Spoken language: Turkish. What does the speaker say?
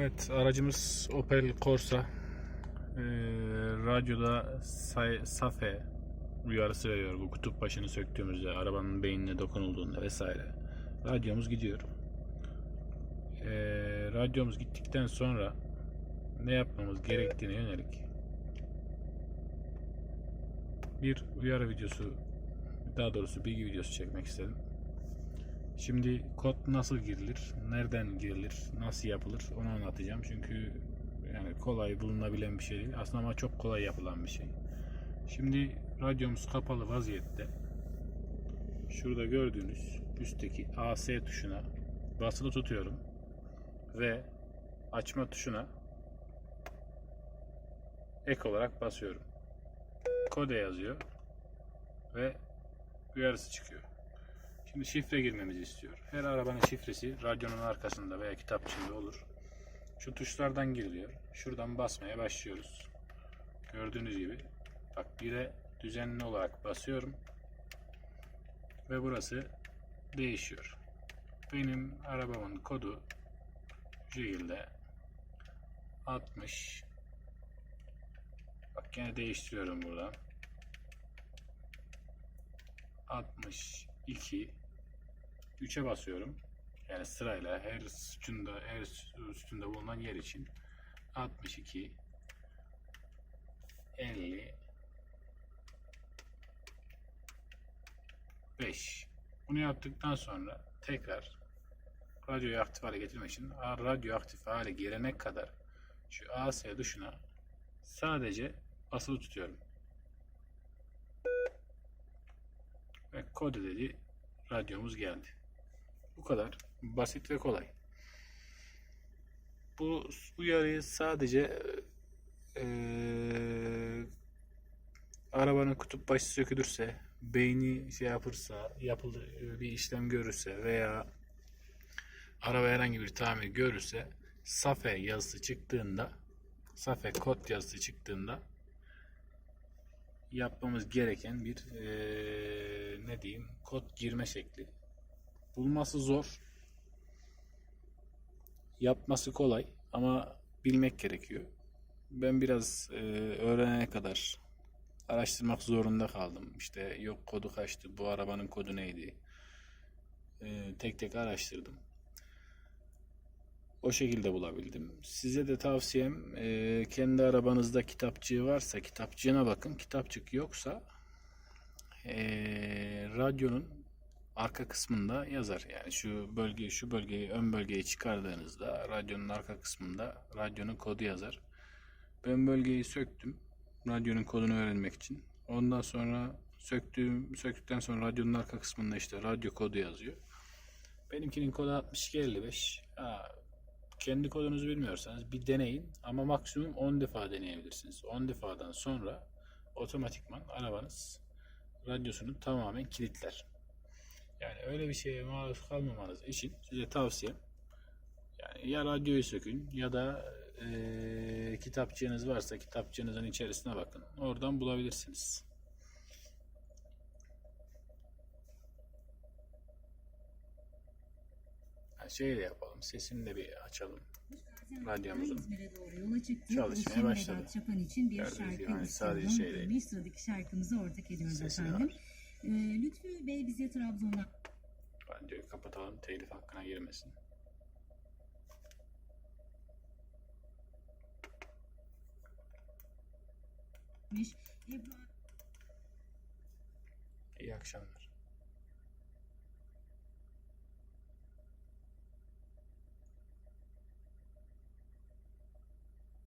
Evet aracımız Opel Corsa. Ee, radyoda say- SAFE uyarısı veriyor bu kutup başını söktüğümüzde arabanın beynine dokunulduğunda vesaire. Radyomuz gidiyor. Ee, radyomuz gittikten sonra ne yapmamız gerektiğine yönelik bir uyarı videosu daha doğrusu bilgi videosu çekmek istedim. Şimdi kod nasıl girilir, nereden girilir, nasıl yapılır onu anlatacağım. Çünkü yani kolay bulunabilen bir şey değil. Aslında ama çok kolay yapılan bir şey. Şimdi radyomuz kapalı vaziyette. Şurada gördüğünüz üstteki AS tuşuna basılı tutuyorum ve açma tuşuna ek olarak basıyorum. Kode yazıyor ve uyarısı çıkıyor. Şimdi şifre girmemizi istiyor. Her arabanın şifresi radyonun arkasında veya kitapçığında olur. Şu tuşlardan giriliyor. Şuradan basmaya başlıyoruz. Gördüğünüz gibi bak 1'e düzenli olarak basıyorum. Ve burası değişiyor. Benim arabamın kodu şu şekilde 60 Bak yine değiştiriyorum buradan. 62 3'e basıyorum. Yani sırayla her sütunda her üstünde bulunan yer için 62 50 5 Bunu yaptıktan sonra tekrar radyoyu aktif hale getirmek için radyo aktif hale gelene kadar şu AS tuşuna sadece basılı tutuyorum. Ve kod dedi radyomuz geldi. Bu kadar basit ve kolay. Bu uyarıyı sadece eee, arabanın kutup başı sökülürse, beyni şey yapırsa, yapıldı bir işlem görürse veya araba herhangi bir tamir görürse SAFE yazısı çıktığında SAFE kod yazısı çıktığında yapmamız gereken bir eee, ne diyeyim kod girme şekli. Bulması zor. Yapması kolay ama bilmek gerekiyor. Ben biraz eee, öğrenene kadar araştırmak zorunda kaldım. İşte yok kodu kaçtı, bu arabanın kodu neydi? Eee, tek tek araştırdım. O şekilde bulabildim. Size de tavsiyem e, kendi arabanızda kitapçığı varsa kitapçığına bakın. Kitapçık yoksa e, radyonun arka kısmında yazar. Yani şu bölgeyi şu bölgeyi ön bölgeyi çıkardığınızda radyonun arka kısmında radyonun kodu yazar. Ben bölgeyi söktüm. Radyonun kodunu öğrenmek için. Ondan sonra söktüğüm söktükten sonra radyonun arka kısmında işte radyo kodu yazıyor. Benimkinin kodu 6255. Ha, kendi kodunuzu bilmiyorsanız bir deneyin ama maksimum 10 defa deneyebilirsiniz. 10 defadan sonra otomatikman arabanız radyosunu tamamen kilitler. Yani öyle bir şeye maruz kalmamanız için size tavsiyem yani ya radyoyu sökün ya da eee kitapçığınız varsa kitapçığınızın içerisine bakın. Oradan bulabilirsiniz. Ha, Şöyle yapalım. Sesini de bir açalım. Radyomuzun çalışmaya başladı. Gördüğünüz şarkı gibi hani sadece şey değil. Bir sıradaki şarkımızı ortak ediyoruz Sesi de efendim. var. Ee, Lütfü Bey bize Trabzon'dan Radyoyu kapatalım. Telif hakkına girmesin. İyi akşamlar.